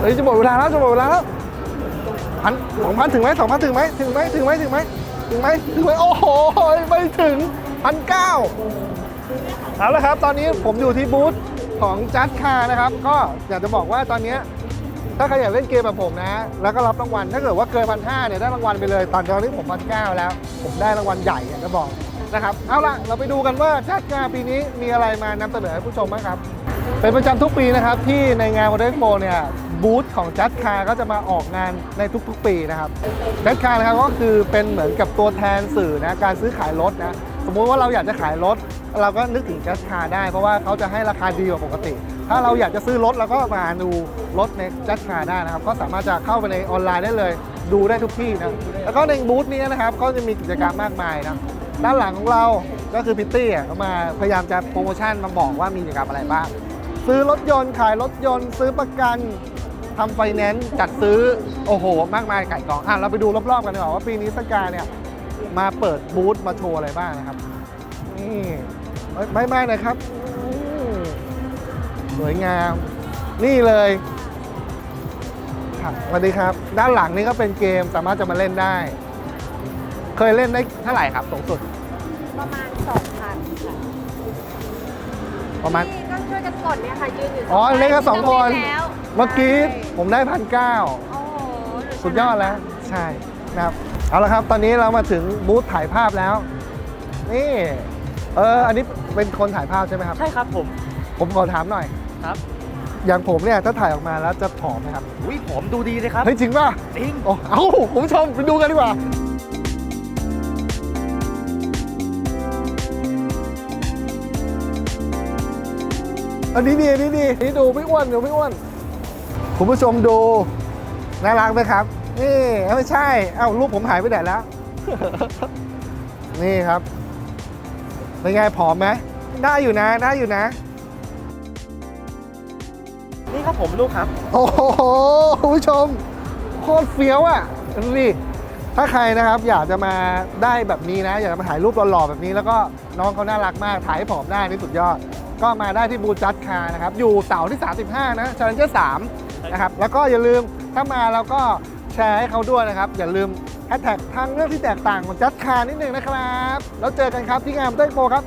เวลาแล้วจะหมดเวลาแล้วพันสองพันถึงไหมสองพันถึงไหมถึงไหมถึงไหมถึงไหมถึงไหมถึงไหมโอ้โหไม่ถึงพันเก้าเอาละครับ ตอนนี้ผมอยู่ที่บูธของจัดคานะครับ ก็อยากจะบอกว่าตอนนี้ถ้าใครอยากเล่นเกมแบบผมนะ แล้วก็รับรางวัล ถ้าเกิดว่าเกินพันห้าเนี่ยได้รางวัลไปเลย ตอนนี้ผมพันเก้าแล้ว ผมได้รางวัลใหญ่จะบอกนะครับ เอาละเราไปดูกันว่าจัดคาปีนี้มีอะไรมานำเสนอให้ผู้ชมบ้างครับ เป็นประจำทุกปีนะครับที่ในงานวอเตอร์โปเนี่ย บูธของจัดคาก็จะมาออกงานในทุกๆ ปีนะครับจัดคานะครับก็คือเป็นเหมือนกับตัวแทนสื่อนะการซื้อขายรถนะสมมุติว่าเราอยากจะขายรถ เราก็นึกถึงจัดคาได้ เพราะว่าเขาจะให้ราคาดีกว่าปกติ ถ้าเราอยากจะซื้อรถเราก็มาดูรถในจัดคาได้นะครับ ก็สามารถจะเข้าไปในออนไลน์ได้เลย ดูได้ทุกที่นะแล้วก็ในบูธนี้นะครับก็จะมีกิจกรรมมากมายนะด้านหลังของเราก็คือพิตตี้อะก็มาพยายามจะโปรโมชั่นมาบอกว่ามีกิจกรรมอะไรบ้างซื้อรถยนต์ขายรถยนต์ ซื้อประกัน ทำไฟแนนซ์จัดซื้อ โอ้โห มากมายไก่กองอะเราไปดูรอบๆกันดีกว่าว่าปีนี้สกาเนี่ยมาเปิดบูธมาโชว์อะไรบ้างนะครับ นี่ไม่ไม่หนะครับอืมสวยงาม นี่เลยครับสวัสดีครับ ด้านหลังนี่ก็เป็นเกมสามารถจะมาเล่นได้ เคยเล่นได้เท่าไหร่ครับสูงสุด ประมาณ2,000ค่ะประมาณ นี่ก็ช่วยกันกดเนี่ยค่ะยืนอยู่อ๋อเล่นกันสองคน แล้ว เมื่อกี้ผมได้พันเก้าโอ้โหหนูชนะสุดยอดแล้ว ใช่นะครับ เอาละครับ ตอนนี้เรามาถึงบูธถ่ายภาพแล้ว นี่ เออ อันนี้เป็นคนถ่ายภาพใช่ไหมครับ ใช่ครับผมผมขอถามหน่อย ครับอย่างผมเนี่ยถ้าถ่ายออกมาแล้วจะผอมไหมครับ อุ้ยผมดูดีเลยครับเฮ้ยจริงป่ะ จริง โอ้เอ้าคุณผู้ชมไปดูกันดีกว่า อันนี้ดีอันนี้ดีอันนี่ดูไม่อ้วนเดี๋ยวไม่อ้วน คุณผู้ชมดูน่ารักไหมครับ นี่เอ้าไม่ใช่ เอ้ารูปผมหายไปไหนแล้ว นี่ครับเป็นไงผอมไหมได้อยู่นะได้อยู่นะ นี่ครับผมลูกครับ โอ้โหคุณผู้ชม โคตรเฟี้ยวอะดูดิถ้าใครนะครับอยากจะมาได้แบบนี้นะ อยากจะมาถ่ายรูปหล่อๆแบบนี้แล้วก็น้องเขาน่ารักมากถ่ายให้ผอมได้นี่สุดยอด ก็มาได้ที่บูจัดคานะครับ อยู่เสาร์ที่ 35 นะชาเลนเจอร์3นะครับ แล้วก็อย่าลืมถ้ามาแล้วก็แชร์ให้เขาด้วยนะครับ อย่าลืมแฮชแท็กทางเรื่องที่แตกต่างของจัดคานิดนึงนะครับ แล้วเจอกันครับที่งานเต้นโปรครับ